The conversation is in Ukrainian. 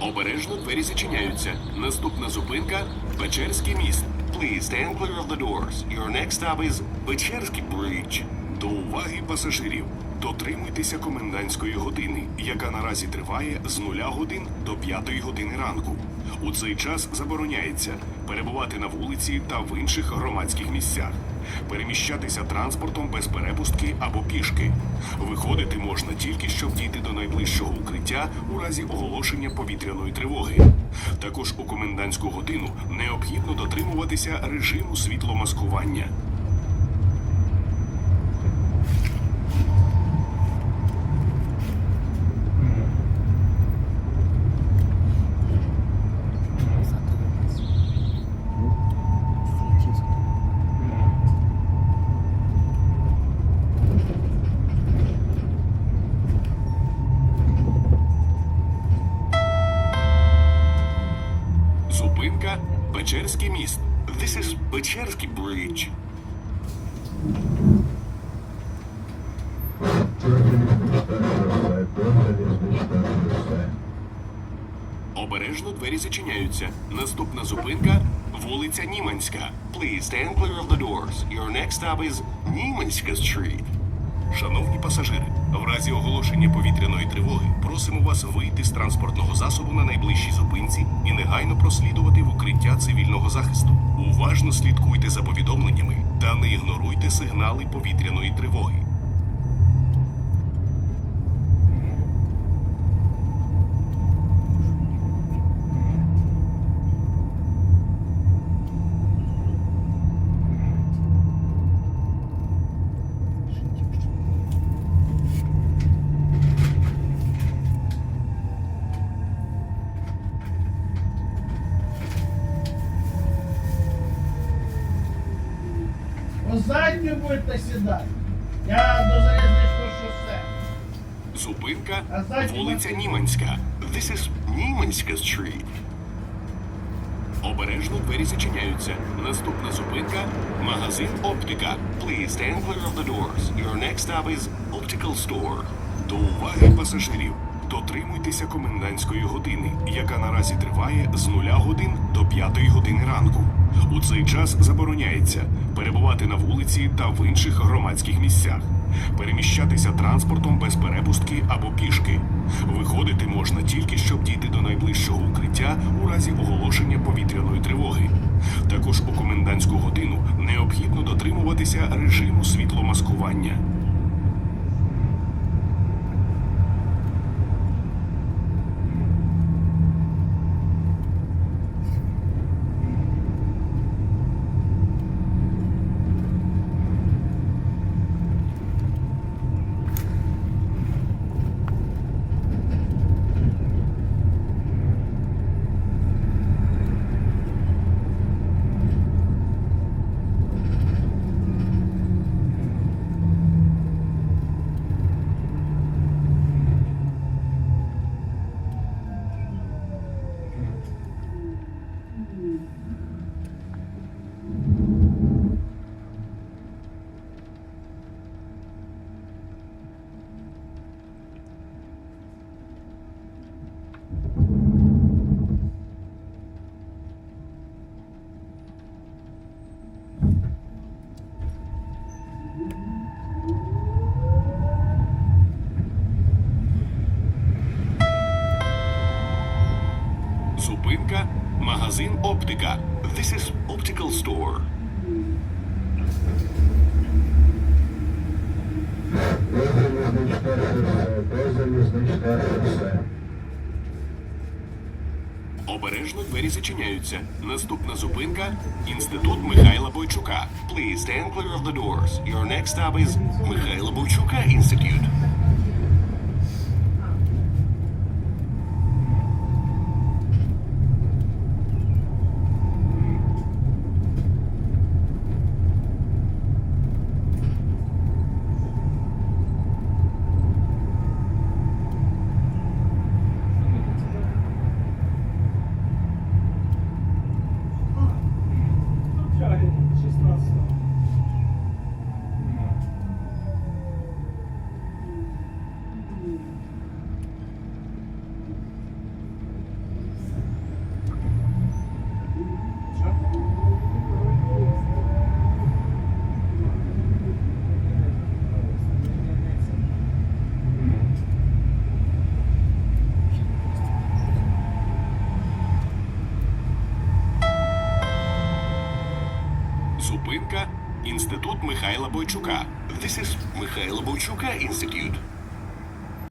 Обережно двері зачиняються. Наступна зупинка Печерський міст. Please stand clear of the doors. Your next stop is Печерський Bridge. До уваги пасажирів. Дотримуйтеся комендантської години, яка наразі триває з 0 годин до 5 години ранку. У цей час забороняється перебувати на вулиці та в інших громадських місцях, переміщатися транспортом без перепустки або пішки. Виходити можна тільки щоб дійти до найближчого укриття у разі оголошення повітряної тривоги. Також у комендантську годину необхідно дотримуватися режиму світломаскування. Зупинка Печерський міст. This is Печерський Bridge. Обережно двері зачиняються. Наступна зупинка вулиця Німанська. Please stand clear of the doors. Your next stop is Німанська Street. Шановні пасажири, в разі оголошення повітряної тривоги просимо вас вийти з транспортного засобу на найближчій зупинці і негайно прослідувати в укриття цивільного захисту. Уважно слідкуйте за повідомленнями та не ігноруйте сигнали повітряної тривоги. Задню будете сідати. Я до залізничного шосе. Зупинка вулиця машина. Німанська. This is Німанська Street. Обережно двері зачиняються. Наступна зупинка магазин Оптика. Please stand clear of the doors. Your next stop is Optical Store. До уваги пасажирів. Дотримуйтеся комендантської години, яка наразі триває з 0 годин до 5 години ранку. У цей час забороняється перебувати на вулиці та в інших громадських місцях, переміщатися транспортом без перепустки або пішки. Виходити можна тільки щоб дійти до найближчого укриття у разі оголошення повітряної тривоги. Також у комендантську годину необхідно дотримуватися режиму світломаскування. Зупинка магазин Оптика. This is Optical Store. Обережно двері зачиняються. Наступна зупинка інститут Михайла Бойчука. Please stand clear of the doors. Your next stop is Михайла Бойчука Institute. Зупинка Інститут Михайла Бойчука. This is Михайла Бойчука Institute.